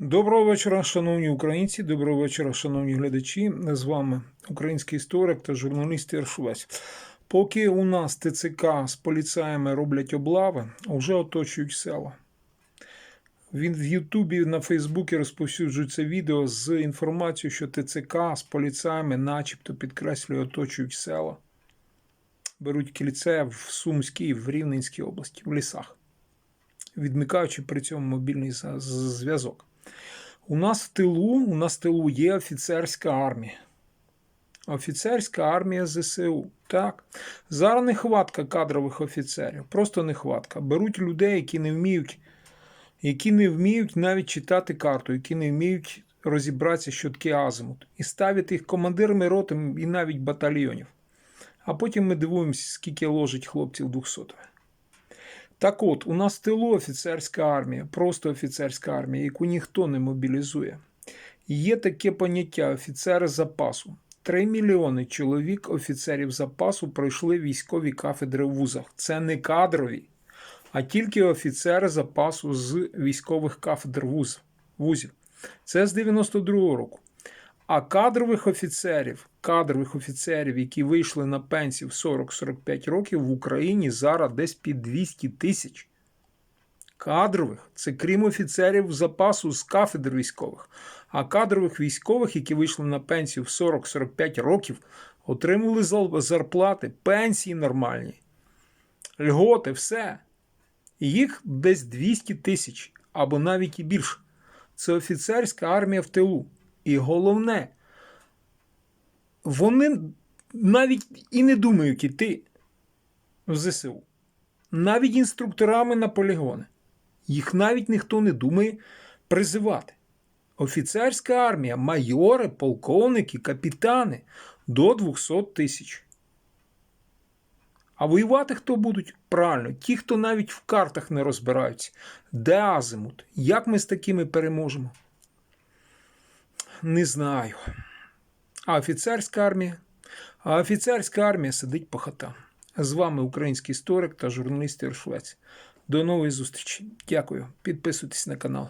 Доброго вечора, шановні українці, доброго вечора, шановні глядачі. З вами український історик та журналіст Іршувець. Поки у нас ТЦК з поліцаями роблять облави, вже оточують села. Він в Ютубі на Фейсбуці розповсюджується відео з інформацією, що ТЦК з поліцаями, начебто, підкреслює, оточують села. Беруть кільце в Сумській, в Рівненській області, в лісах, відмикаючи при цьому мобільний зв'язок. У нас в тилу, у нас в тилу є офіцерська армія. Офіцерська армія ЗСУ. Так. Зараз нехватка кадрових офіцерів. Просто нехватка. Беруть людей, які не вміють, які не вміють навіть читати карту, які не вміють розібратися, що таке азимут. І ставити їх командирами роти і навіть батальйонів. А потім ми дивуємося, скільки ложить хлопців 200 так от, у нас в тилу офіцерська армія, просто офіцерська армія, яку ніхто не мобілізує. Є таке поняття офіцери запасу. Три мільйони чоловік офіцерів запасу пройшли військові кафедри в вузах. Це не кадрові, а тільки офіцери запасу з військових кафедр вуз, вузів. Це з 92-го року. А кадрових офіцерів, кадрових офіцерів, які вийшли на пенсію в 40-45 років в Україні зараз десь під 200 тисяч. Кадрових це крім офіцерів запасу з кафедр військових. А кадрових військових, які вийшли на пенсію в 40-45 років, отримували зарплати, пенсії нормальні, льготи, все. Їх десь 200 тисяч або навіть і більше. Це офіцерська армія в тилу. І головне, вони навіть і не думають іти в ЗСУ. Навіть інструкторами на полігони. Їх навіть ніхто не думає призивати. Офіцерська армія, майори, полковники, капітани до 200 тисяч. А воювати хто будуть? Правильно, ті, хто навіть в картах не розбираються. Де азимут? Як ми з такими переможемо? Не знаю. А офіцерська армія? А офіцерська армія сидить по хатам. З вами український історик та журналіст Іршвець. До нової зустрічі. Дякую. Підписуйтесь на канал.